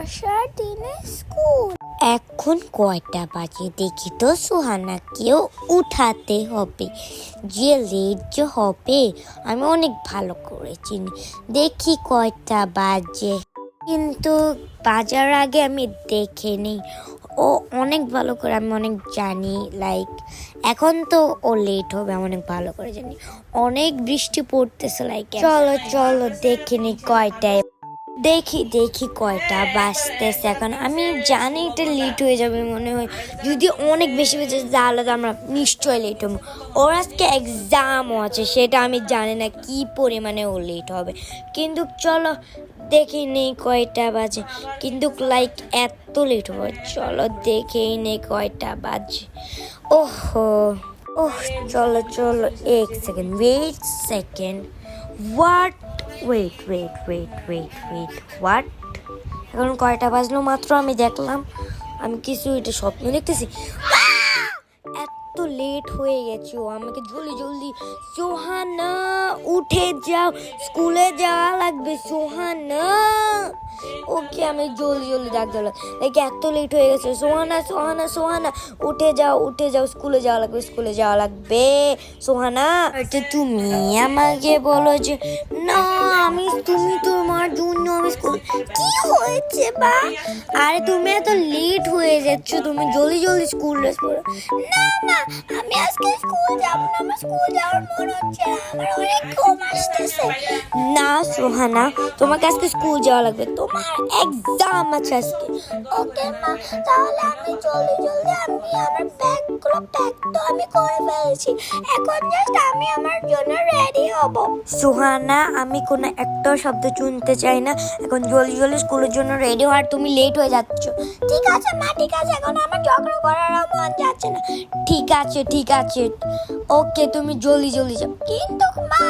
বর্ষার দিনে স্কুল। এখন কয়টা বাজে দেখি তো সুহানাকেও উঠাতে হবে। যে লেট যে হবে, আমি অনেক ভালো করে চিনি। দেখি কয়টা বাজে। কিন্তু বাজার আগে আমি দেখে নিই। ও অনেক ভালো করে, আমি অনেক জানি লাইক এখন তো ও লেট হবে, আমি অনেক ভালো করে জানি। অনেক বৃষ্টি পড়তেছে লাইক চলো চলো, দেখে নিই কয়টায়। দেখি দেখি কয়টা বাজতেছে এখন। আমি জানি এটা লেট হয়ে যাবে মনে হয়। যদি অনেক বেশি যায়, তাহলে তো আমরা নিশ্চয় লেট হব। ওর আজকে এক্সামও আছে সেটা আমি জানি না কি পরিমাণে ও লেট হবে। কিন্তু চলো দেখে নেই কয়টা বাজে। কিন্তু লাইক এত লেট হবে। চলো দেখেই নেই কয়টা বাজে। ওহো ওহ চলো চলো এক second wait second what wait wait wait wait wait what এখন কয়টা বাজলো মাত্র? আমি দেখলাম, আমি কিছু এটা স্বপ্ন দেখতেছি। আহ! এত লেট হয়ে গেছে ও আমাকে জলদি জলদি, সোহানা, উঠে যাও, স্কুলে যাওয়া লাগবে, সোহানা। ওকে আমি জলদি জলদি ডাক দিলাম লাইক এত লেট হয়ে গেছে। সোহানা সোহানা সোহানা, উঠে যাও উঠে যাও, স্কুলে যাওয়া লাগবে, স্কুলে যাওয়া লাগবে। সোহানা এটা তুমি আমাকে বলো যে, না, আমি, তুমি তোমার জন্য আমি স্কুল কি হয়েছে বা? আরে তুমি এত লেট হয়ে যাচ্ছ, তুমি জলদি জলদি স্কুল ড্রেস পরো। না না আমি আজকে স্কুল যাব না, আমার স্কুল যাওয়ার মন হচ্ছে, আমার অনেক ঘুম আসতেছে। না সোহানা, তোমাকে আজকে স্কুল যাওয়া লাগবে, তোমার এক্সাম আছে আজকে। ওকে মা, তাহলে আমি জলদি জলদি, আমি আমার ব্যাগগুলো প্যাক তো আমি করে ফেলেছি। এখন জাস্ট আমি আমার জন্য রেডি হব। সোহানা, আমি কোনো একটা শব্দ শুনতে চাই না। এখন জলদি জলদি স্কুলের জন্য রেডি হওয়ার তুমি লেট হয়ে যাচ্ছ। ঠিক আছে মা, ঠিক আছে, এখন আমার ঝগড়া করারও মন যাচ্ছে না। ঠিক আছে, ঠিক আছে। ওকে, তুমি জলদি জলদি যাও। কিন্তু মা,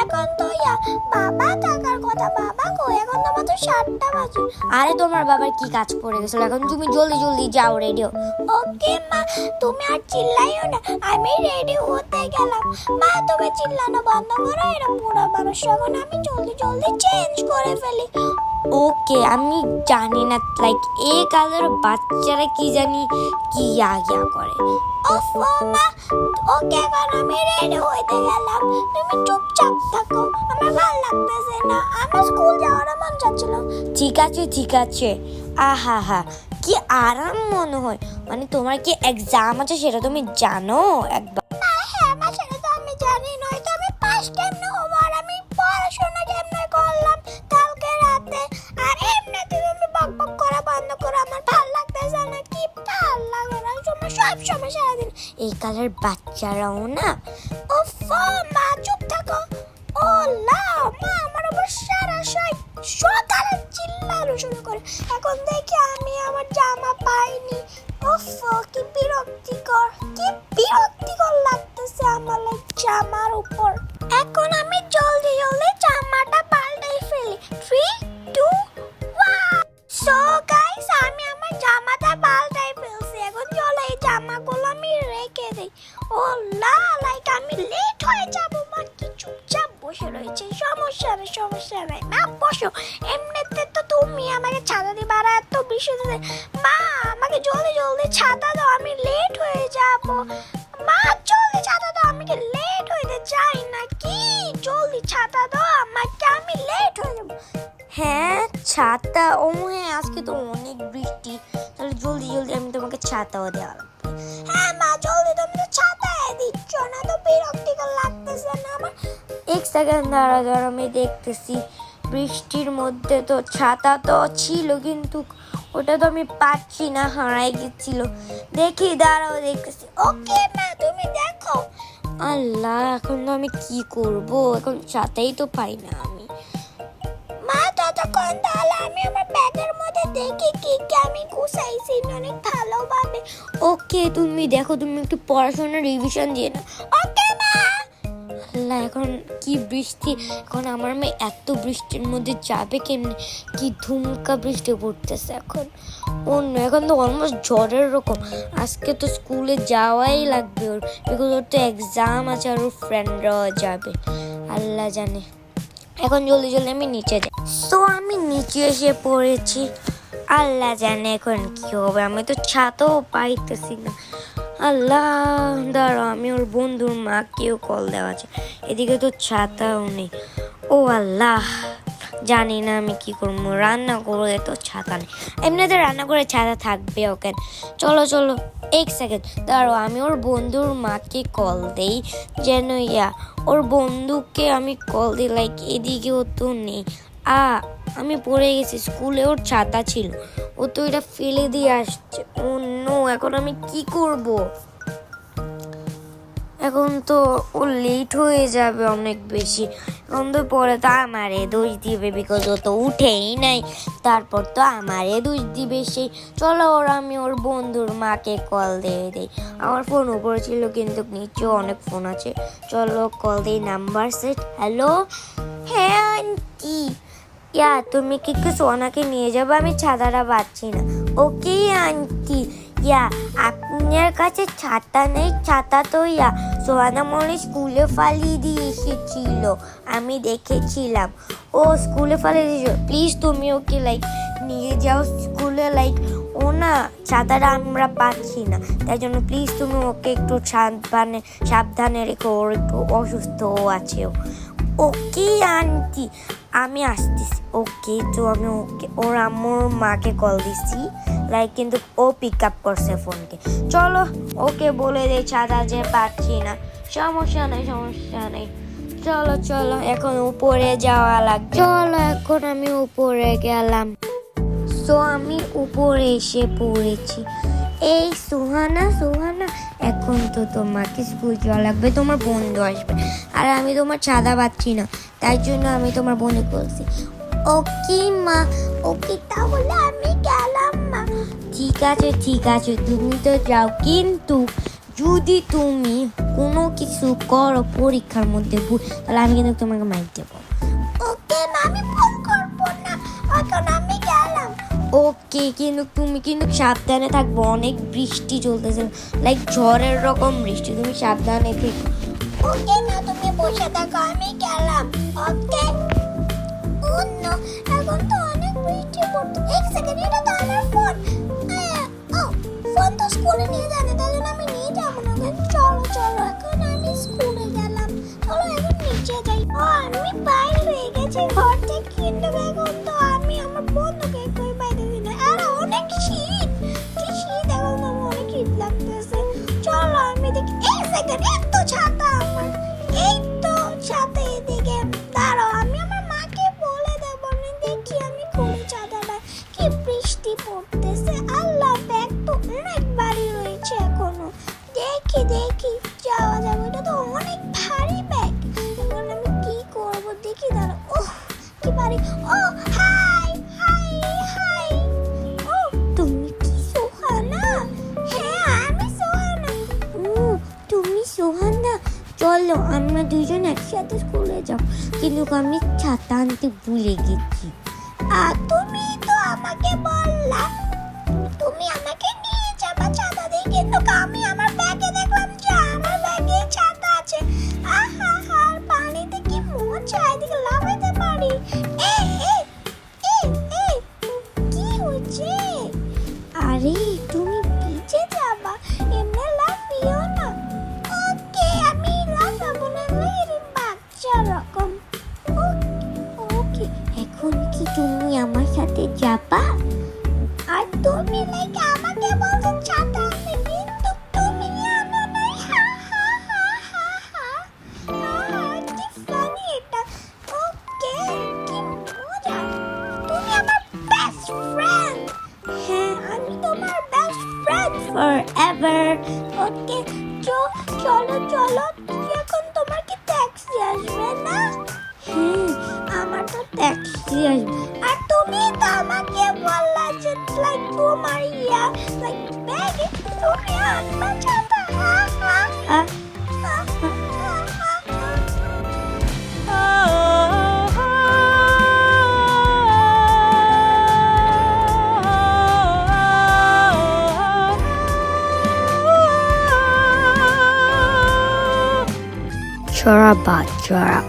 এখন তো ইয়া, বাবা থাকার কথা, বাবা কই? এখন তো মাত্র সাতটা বাজে। আরে, তোমার বাবার কি কাজ পড়ে গেছিল? এখন তুমি জলদি জলদি যাও রেডিও ওকে, মা, তুমি আর চিল্লাইও না। আমি রেডি হতে গেলাম। মা তুমি চিল্লানো বন্ধ করো, এরা পুরো মানুষ। এখন আমি জলদি জলদি চেঞ্জ করে ফেলি। ওকে আমি জানি না লাইক এ কালের বাচ্চারা কি জানি কি ইয়া করে। ওকে এখন আমি রেডি হইতে গেলাম। তুমি চুপচাপ থাকো, আমার ভালো লাগতেছে না। আমার স্কুল যাওয়ার মন চাচ্ছিল। ঠিক আছে ঠিক আছে। আহা হা, কি আরাম মনে হয়। মানে তোমার কি এক্সাম আছে সেটা তুমি জানো? একবার এই কালার বাচ্চারাও না? ও মা, চুপ থাকো। ও মা, আমার উপর সারা সকালে চিল্লানো শুরু করে। এখন দেখি আমি আমার জামা পাইনি। উফ কি বিরক্তিকর কি বিরক্তিকর আমাকে লেট হইতে চাই না কি জলদি ছাতা দাও আমাকে আমি লেট হয়ে যাব। হ্যাঁ ছাতা, ও হ্যাঁ আজকে তো অনেক বৃষ্টি। তাহলে জলদি জলদি আমি তোমাকে ছাতাও দেওয়া লাগবে। হ্যাঁ মা, জলদি তুমি তো ছাতা দিচ্ছ, না তো বিরক্তিকর লাগতেছে না আমার। এক সেকেন্ড দাঁড়া দাঁড়া আমি দেখতেছি। বৃষ্টির মধ্যে তো ছাতা তো ছিল, কিন্তু ওটা তো আমি পাচ্ছি না, হারাই গেছিল। দেখি, দাঁড়াও, দেখতেছি। ওকে মা, তুমি দেখো। আল্লাহ, এখন তো আমি কি করব? এখন চাতেই তো পাই না আমি। মা, ততক্ষণ তাহলে আমি আমার ব্যাগের মধ্যে দেখি কি কি আমি গুছাইছি অনেক ভালোভাবে। ওকে, তুমি দেখো, তুমি একটু পড়াশোনা রিভিশন দিয়ে না ওকে আল্লাহ এখন কি বৃষ্টি? এখন আমার মেয়ে এত বৃষ্টির মধ্যে যাবে কেমনে? কি ধুমকা বৃষ্টি পড়তেছে এখন। অন্য, এখন তো অলমোস্ট ঝড়ের রকম। আজকে তো স্কুলে যাওয়াই লাগবে ওর বিকজ ওর তো এক্সাম আছে আর ওর ফ্রেন্ডরাও যাবে। আল্লাহ জানে। এখন জলদি জলদি আমি নিচে যাই। সো আমি নিচে এসে পড়েছি। আল্লাহ জানে এখন কি হবে। আমি তো ছাতাও পাইতেছি না। আল্লাহ, দাঁড়াও, আমি ওর বন্ধুর মাকেও কল দেওয়া আছে এদিকে তো ছাতাও নেই। ও আল্লাহ, জানি না আমি কি করব, রান্না করে তো ছাতা নেই। এমনিতে রান্না করে ছাতা থাকবে ওকে। চলো চলো, এক সেকেন্ড দাঁড়াও, আমি ওর বন্ধুর মাকে কল দেই। যেন ইয়া, ওর বন্ধুকে আমি কল দিই লাইক এদিকেও তো নেই। আ, আমি পড়ে গেছি, স্কুলে ওর ছাতা ছিল। ও তো এটা ফেলে দিয়ে আসছে। ও নো, এখন আমি কি করব? এখন তো ও লেট হয়ে যাবে অনেক বেশি। এখন তো পরে তো আমারে দোষ দিবে বিকজ ও তো উঠেই নাই। তারপর তো আমারে দোষ দিবে সেই চলো ওর, আমি ওর বন্ধুর মাকে কল দিয়ে দেই। আমার ফোন উপরে ছিল কিন্তু নিচেও অনেক ফোন আছে। চলো কল দিই নাম্বার সেট হ্যালো হ্যাঁ আন্টি ইয়া, তুমি কি একটু সোনাকে নিয়ে যাবে? আমি ছাতাটা পাচ্ছি না। ওকে, আন্টি। ইয়া, আপনার কাছে ছাতা নেই? ছাতা তো ইয়া, সোহানা মনে স্কুলে ফালিয়ে দিয়ে এসেছিল। আমি দেখেছিলাম। ও স্কুলে ফালিয়ে দিয়েছিল প্লিজ তুমি ওকে লাইক নিয়ে যাও স্কুলে লাইক ও না, ছাতাটা আমরা পাচ্ছি না। তাই জন্য প্লিজ তুমি ওকে একটু সাবধানে সাবধানে রেখো। ওর একটু অসুস্থ আছে ও। Okay aunty. আমি আসতেছি। ওকে তো আমি ওকে ওর আম্মুর মাকে কল দিছি। লাইক কিন্তু ও পিক আপ করছে ফোনকে চলো ওকে বলে দে ছাদা যে পাচ্ছি না। সমস্যা নেই সমস্যা নেই। চলো চলো এখন উপরে যাওয়া লাগবে। চলো এখন আমি উপরে গেলাম। সো আমি উপরে এসে পড়েছি। এই সুহানা সুহানা, এখন তো তোমাকে স্কুল যাওয়া লাগবে, তোমার বন্ধু আসবে। আর আমি তোমার ছাদা পাচ্ছি না, তাই জন্য আমি তোমার বন্ধু বলছি, ওকে মা, ওকে, তাহলে আমি গেলাম মা। ঠিক আছে ঠিক আছে, তুমি তো যাও, কিন্তু যদি তুমি কোনো কিছু করো, পরীক্ষার মধ্যে ভুল, তাহলে আমি কিন্তু তোমাকে মাইক দেবো। ওকে কিন্তু তুমি কিন্তু সাবধানে থাকব, অনেক বৃষ্টি চলতেছে। লাইক ঝড়ের রকম বৃষ্টি, তুমি সাবধানে থেকো। ওকে না, তুমি বসে থাকো, আমি গেলাম। ওকে? অন্য এখন তো অনেক বৃষ্টি পড়তো এক সেকেন্ড এটা তো আমার ফোন ও ফোন তো স্কুলে নিয়ে তাই জন্য আমি নিয়ে যাব না চলো চলো, এখন আমি স্কুলে গেলাম। চলো, এখন নিচে যাই। ও, আমি বাইরে হয়ে গেছি ঘর থেকে কিন্তু একসাথে স্কুলে যাও। কিন্তু আমি ছাতা আনতে ভুলে গেছি। আর তুমি তো আমাকে বললা। তুমি আমাকে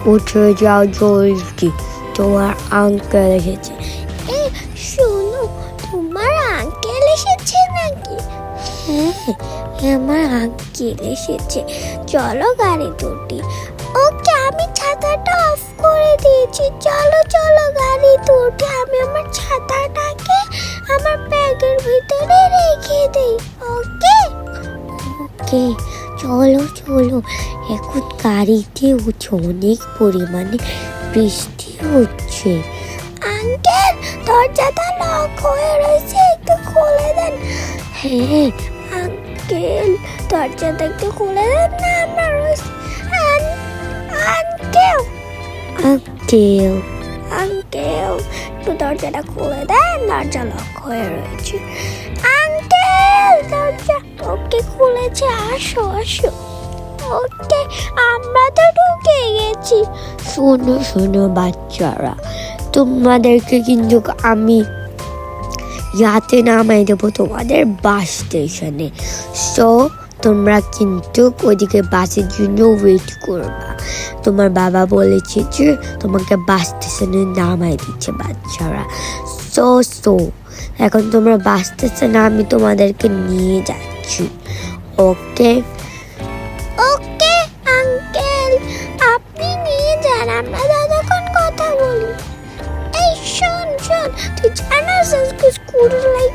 কোথায় যাও জলদি। তোমার আঙ্কেল এসেছে। এই শোনো, তোমার আঙ্কেল এসেছে নাকি? হ্যাঁ আমার আঙ্কেল এসেছে। চলো গাড়ি দুটি। ওকে, আমি ছাতাটা অফ করে দিয়েছি। চলো চলো গাড়ি দুটি। আমি আমার ছাতাটাকে আমার ব্যাগের ভিতরে রেখে দিই। ওকে? ওকে। চলো চলো। এখন গাড়িতে উঠে অনেক পরিমাণে বৃষ্টি হচ্ছে। আঙ্কেল, দরজাটা লক হয়ে রয়েছে, একটু খুলে দেন। হ্যাঁ আঙ্কেল, দরজাটা একটু খুলে দেন না, আমরা আঙ্কেল। আঙ্কেল আঙ্কেল, একটু দরজাটা খুলে দেন, দরজা লক হয়ে রয়েছে। আঙ্কেল, দরজা ওকে খুলেছে, আসো আসো। ওকে, আমরা তো ঢুকে গেছি। শোনো শোনো বাচ্চারা, তোমাদেরকে কিন্তু আমি ইয়াতে নামাই দেবো তোমাদের বাস স্টেশনে। সো, তোমরা কিন্তু ওদিকে বাসের জন্য ওয়েট করবা। তোমার বাবা বলেছে যে, তোমাকে বাস স্টেশনে নামাই দিচ্ছে বাচ্চারা। সো সো, এখন তোমরা বাস স্টেশনে আমি তোমাদেরকে নিয়ে যাচ্ছি। ওকে? Okay uncle. আপনি নিয়ে যান আমরা ততক্ষণ কথা বলি। এই শোন শোন তুই জানাস আজকে স্কুল লাইক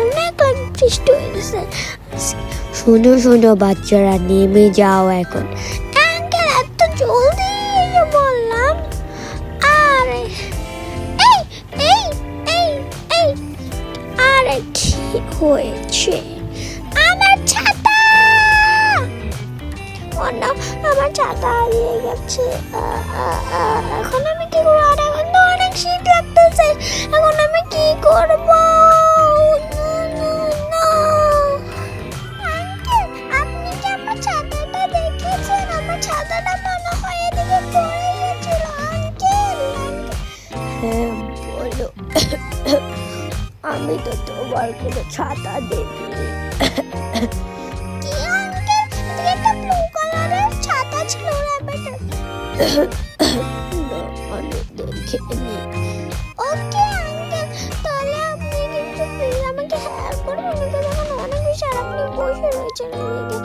অনেক বৃষ্টি হয়ে গেছে শোনো শোনো বাচ্চারা নেমে যাও এখন। আঙ্কেল এত জলদি বললাম। আরে এই এই এই এই আরে ঠিক হয়েছে? ও না আমার ছাতা হারিয়ে গেছে। এখন আমি কি করব? আর এখন তো অনেক শীত লাগতেছে। এখন আমি কি করব? না, না, না। আঙ্কেল, আপনি কি না, আমি দেখিনি ওকে আঙ্কেল তাহলে আপনি কিন্তু প্লিজ আমাকে হেল্প করুন আমি তো অনেক বেশি আর আপনি বসে রয়েছেন এদিকে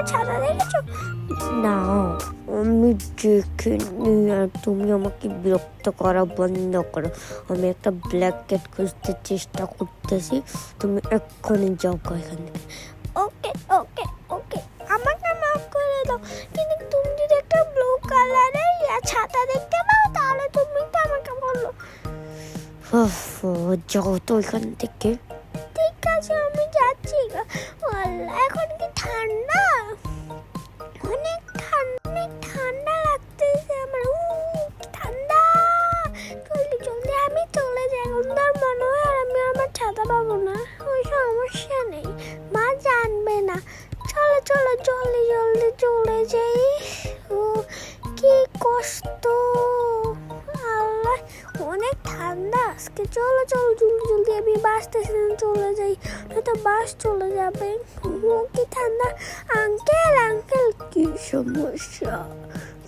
ব্লু ছাতা দেখেছ? না আমি দেখিনি। আর তুমি আমাকে বিরক্ত করা বন্ধ করো। আমি একটা ব্ল্যাক ক্যাট খুঁজতে চেষ্টা করতেছি। তুমি এক্ষুনি যাও এখান। থেকে ওকে ওকে। ওকে আমাকে মাফ করে দাও। কিন্তু তুমি যদি একটা ব্লু কালারের ছাতা দেখতে পাও তাহলে তুমি তো আমাকে বলো। যাও তো এখান থেকে। ঠিক আছে আমি আল্লাহ, এখন কি ঠান্ডা? আজকে চলো চলো, জলদি জলদি, আমি বাস স্টেশনে চলে যাই। নয়তো বাস চলে যাবে। কি ঠান্ডা? আঙ্কেল আঙ্কেল কি সমস্যা?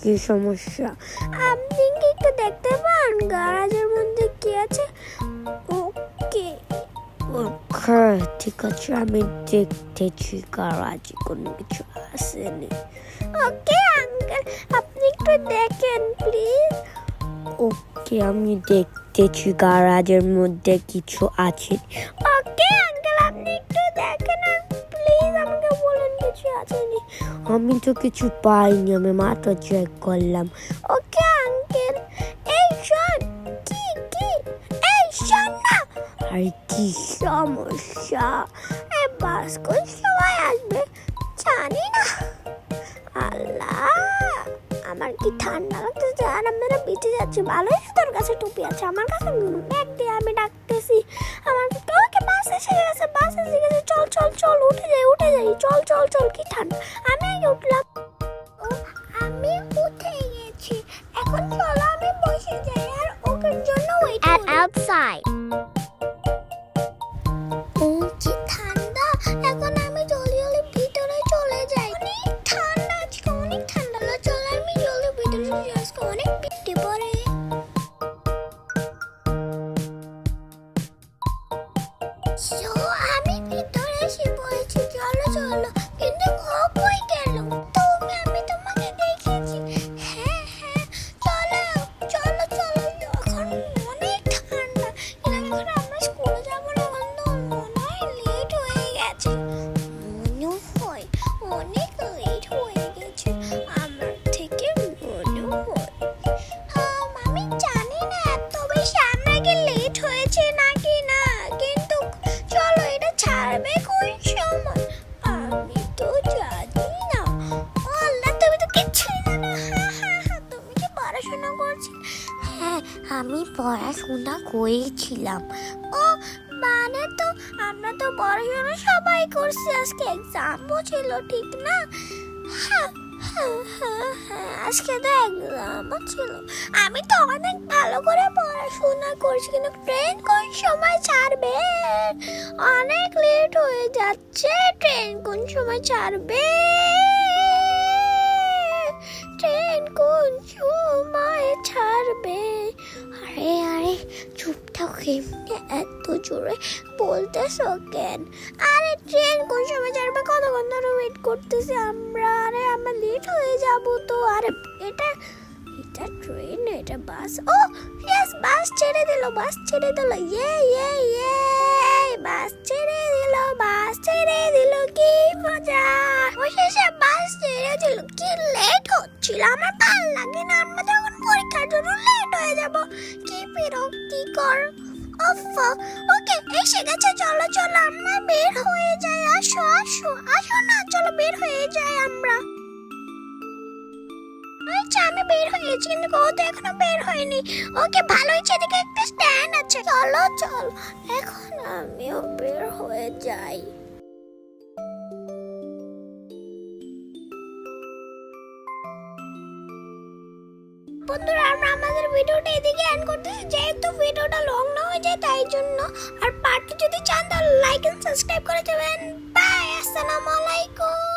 কি সমস্যা? আপনি কি একটু দেখতে পান? গ্যারাজের মধ্যে কি আছে? ওকে। ওকে, ঠিক আছে, আমি দেখতেছি গারাজে কোনো কিছু আসেনি। ওকে আঙ্কেল আপনি একটু দেখেন প্লিজ ওকে, আমি দেখতেছি গারাজের মধ্যে কিছু আছে। ওকে আঙ্কেল আপনি একটু দেখেন প্লিজ আমাকে বলেন কিছু আছেনি আমি তো কিছু পাইনি, আমি মাত্র চেক করলাম। ওকে আঙ্কেল এই শোন, কি কি? এই শোন না। আর কি সমস্যা? এই বাস কোন সময় আসবে? জানি না। আল্লাহ, আমার কি ঠান্ডা লাগতেছে? আর আমরা যাচ্ছি ভালোই তো তোর কাছে টুপি আছে। আমার কাছে ব্যাগ দিয়ে আমি ডাকতেছি। আমার ওকে বাস এসে গেছে বাস এসে গেছে। চল চল চল উঠে যাই উঠে যাই। চল চল চল কি ঠান্ডা। আমি আগে উঠলাম। আমি উঠে গেছি। এখন চলো আমি বসে যাই আর ওকে জন্য ওয়েট at পড়াশোনা করেছিলাম। ও মানে তো আমরা তো পড়াশোনা সবাই করছি, আজকে এক্সামও ছিল, ঠিক না? হ্যাঁ হ্যাঁ হ্যাঁ হ্যাঁ আজকে তো এক্সামও ছিল। আমি তো অনেক ভালো করে পড়াশোনা করছি, কিন্তু ট্রেন কোন সময় ছাড়বে? অনেক লেট হয়ে যাচ্ছে ট্রেন কোন সময় ছাড়বে? ট্রেন কোন সময় ছাড়বে? আরে আরে, চুপ থাকো, এমনি এত জোরে বলতেছো কেন? আরে, ট্রেন কোন সময় ছাড়বে? কতক্ষণ ধরে ওয়েট করতেছি আমরা? আরে, আমরা লেট হয়ে যাব তো। আরে, এটা এটা ট্রেন, এটা বাস ও ইয়েস বাস ছেড়ে দিল বাস ছেড়ে দিল। ইয়ে ইয়ে ইয়ে বাস ছেড়ে দিল, বাস ছেড়ে দিল, কি মজা। অবশেষে বাস ছেড়ে দিল। কি লেট হচ্ছিল, আমার ভালো লাগে না। আমরা যখন পরীক্ষার জন্য লেট হয়ে যাব, কি বিরক্তিকর। ওকে, এসে গেছে। চলো চলো, আমরা বের হয়েছি কিন্তু ও তো এখনও বের হয়নি। ওকে ভালো হয়েছে এদিকে একটা স্ট্যান্ড আছে। চলো, চল। এখন আমিও বের হয়ে যাই। বন্ধুরা, আমরা আমাদের ভিডিওটা এদিকে এন্ড করতেছি। যেহেতু ভিডিওটা লং না হয়ে যায়, তাই জন্য আর পার্ট যদি চান, তাহলে লাইক এন্ড সাবস্ক্রাইব করে দেবেন। বাই আসসালামু আলাইকুম।